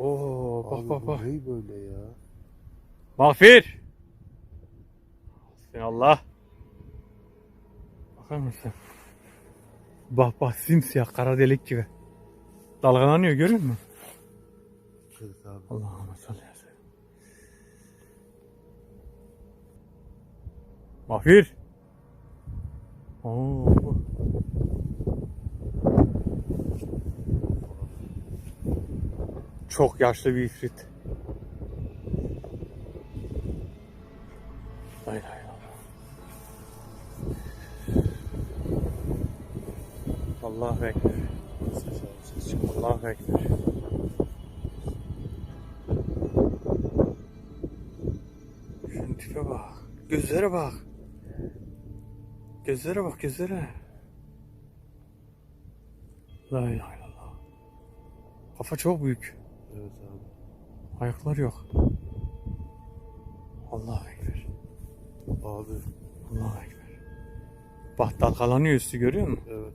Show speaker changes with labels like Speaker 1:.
Speaker 1: Oo bak
Speaker 2: Abi
Speaker 1: bak bak.
Speaker 2: ne böyle ya?
Speaker 1: Mağfir. Sen Allah. Bakar mısın? Bak bak simsiyah kara delik gibi. Dalgalanıyor görüyor musun?
Speaker 2: Evet abi.
Speaker 1: Allah'ım salli aleyhi. Mahfir. Oo. Çok yaşlı bir ifrit.
Speaker 2: Ses abi ses çıkıyor.
Speaker 1: Allahu Ekber. Şunun tipe bak. Gözlere bak. Gözlere bak gözlere. La ilahe illallah. Kafa çok büyük.
Speaker 2: Evet abi.
Speaker 1: Ayaklar yok. Allahu Ekber.
Speaker 2: Abi
Speaker 1: Allahu Ekber. Bak dalgalanıyor üstü görüyor musun?
Speaker 2: evet.